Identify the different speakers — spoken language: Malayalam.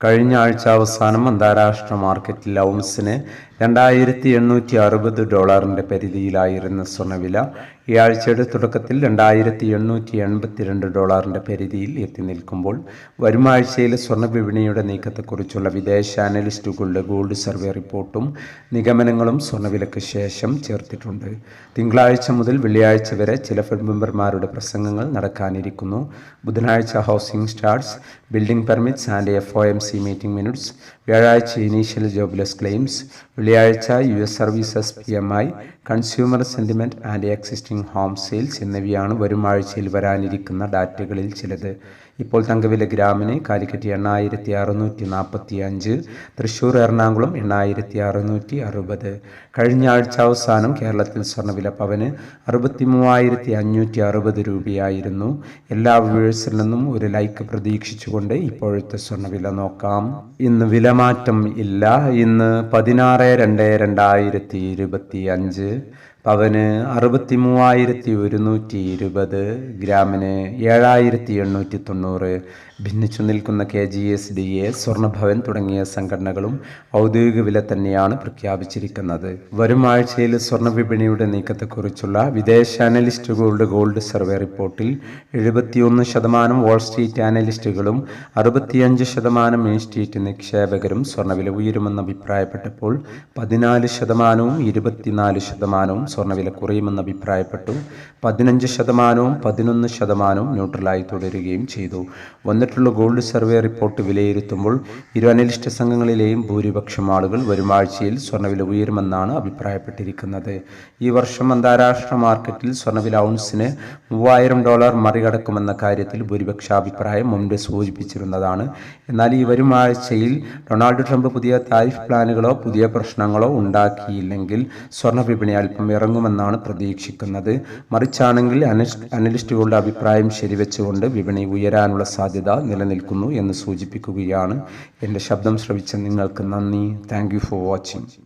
Speaker 1: കഴിഞ്ഞ ആഴ്ച അവസാനം അന്താരാഷ്ട്ര മാർക്കറ്റിൽ ഔൺസിന് രണ്ടായിരത്തി എണ്ണൂറ്റി അറുപത് ഡോളറിന്റെ പരിധിയിലായിരുന്ന സ്വർണവില ഈ ആഴ്ചയുടെ തുടക്കത്തിൽ രണ്ടായിരത്തി എണ്ണൂറ്റി എൺപത്തിരണ്ട് ഡോളറിന്റെ പരിധിയിൽ എത്തി നിൽക്കുമ്പോൾ വരും ആഴ്ചയിലെ സ്വർണ വിപണിയുടെ നീക്കത്തെക്കുറിച്ചുള്ള വിദേശ അനലിസ്റ്റുകളുടെ ഗോൾഡ് സർവേ റിപ്പോർട്ടും നിഗമനങ്ങളും സ്വർണവിലക്ക് ശേഷം ചേർത്തിട്ടുണ്ട്. തിങ്കളാഴ്ച മുതൽ വെള്ളിയാഴ്ച വരെ ചില ഫെഡ് മെമ്പർമാരുടെ പ്രസംഗങ്ങൾ നടക്കാനിരിക്കുന്നു. ബുധനാഴ്ച housing starts building permits and F O M C meeting minutes വ്യാഴാഴ്ച ഇനീഷ്യൽ ജോബ്ലെസ് ക്ലെയിംസ് വെള്ളിയാഴ്ച U S services P M I consumer sentiment and existing home sales എന്നിവയാണ് വരും ആഴ്ചയിൽ വരാനിരിക്കുന്ന ഡാറ്റകളിൽ ചിലത്. ഇപ്പോൾ തങ്കവില ഗ്രാമിന് കാലിക്കറ്റ് എണ്ണായിരത്തി അറുന്നൂറ്റി നാൽപ്പത്തി അഞ്ച് തൃശ്ശൂർ എറണാകുളം എണ്ണായിരത്തി അറുന്നൂറ്റി അറുപത് കഴിഞ്ഞ ആഴ്ച അവസാനം കേരളത്തിൽ സ്വർണവില പവന് അറുപത്തി മൂവായിരത്തി അഞ്ഞൂറ്റി അറുപത് രൂപയായിരുന്നു. എല്ലാ വ്യൂവേഴ്സിൽ നിന്നും ഒരു ലൈക്ക് പ്രതീക്ഷിച്ചുകൊണ്ട് ഇപ്പോഴത്തെ സ്വർണവില നോക്കാം. ഇന്ന് വിലമാറ്റം ഇല്ല. ഇന്ന് പതിനാറ് രണ്ട് രണ്ടായിരത്തി ഇരുപത്തി അഞ്ച് പവന് അറുപത്തി മൂവായിരത്തി ഒരുന്നൂറ്റി ഇരുപത് ഗ്രാമിന് ഏഴായിരത്തി എണ്ണൂറ്റി തൊണ്ണൂറ് ഭിന്നിച്ചു നിൽക്കുന്ന K G S D A Swarnabhavan തുടങ്ങിയ സംഘടനകളും ഔദ്യോഗിക വില തന്നെയാണ് പ്രഖ്യാപിച്ചിരിക്കുന്നത്. വരും ആഴ്ചയിൽ സ്വർണ വിപണിയുടെ നീക്കത്തെക്കുറിച്ചുള്ള വിദേശ അനലിസ്റ്റുകളുടെ ഗോൾഡ് സർവേ റിപ്പോർട്ടിൽ എഴുപത്തിയൊന്ന് ശതമാനം വാൾ സ്ട്രീറ്റ് അനലിസ്റ്റുകളും അറുപത്തിയഞ്ച് ശതമാനം ഇൻസ്റ്റിറ്റ്യൂട്ട് നിക്ഷേപകരും സ്വർണവില ഉയരുമെന്ന് അഭിപ്രായപ്പെട്ടപ്പോൾ പതിനാല് ശതമാനവും ഇരുപത്തിനാല് ശതമാനവും സ്വർണവില കുറയുമെന്ന് അഭിപ്രായപ്പെട്ടു. പതിനഞ്ച് ശതമാനവും പതിനൊന്ന് ശതമാനവും ന്യൂട്രലായി തുടരുകയും ചെയ്തു. വന്നിട്ടുള്ള ഗോൾഡ് സർവേ റിപ്പോർട്ട് വിലയിരുത്തുമ്പോൾ ഇരു അനലിസ്റ്റ് സംഘങ്ങളിലെയും ഭൂരിപക്ഷം ആളുകൾ വരും ആഴ്ചയിൽ സ്വർണവില ഉയരുമെന്നാണ് അഭിപ്രായപ്പെട്ടിരിക്കുന്നത്. ഈ വർഷം അന്താരാഷ്ട്ര മാർക്കറ്റിൽ സ്വർണവില ഔൺസിന് മൂവായിരം ഡോളർ മറികടക്കുമെന്ന കാര്യത്തിൽ ഭൂരിപക്ഷ അഭിപ്രായം മുമ്പ് സൂചിപ്പിച്ചിരുന്നതാണ്. എന്നാൽ ഈ വരും ആഴ്ചയിൽ ഡൊണാൾഡ് ട്രംപ് പുതിയ താരിഫ് പ്ലാനുകളോ പുതിയ പ്രശ്നങ്ങളോ ഉണ്ടാക്കിയില്ലെങ്കിൽ സ്വർണ വിപണി അല്പം ഇറങ്ങുമെന്നാണ് പ്രതീക്ഷിക്കുന്നത്. മറിച്ചാണെങ്കിൽ അനലിസ്റ്റുകളുടെ അഭിപ്രായം ശരിവെച്ചുകൊണ്ട് വിപണി ഉയരാനുള്ള സാധ്യത നിലനിൽക്കുന്നു എന്ന് സൂചിപ്പിക്കുകയാണ്. എന്റെ ശബ്ദം ശ്രവിച്ച നിങ്ങൾക്ക് നന്ദി. Thank for watching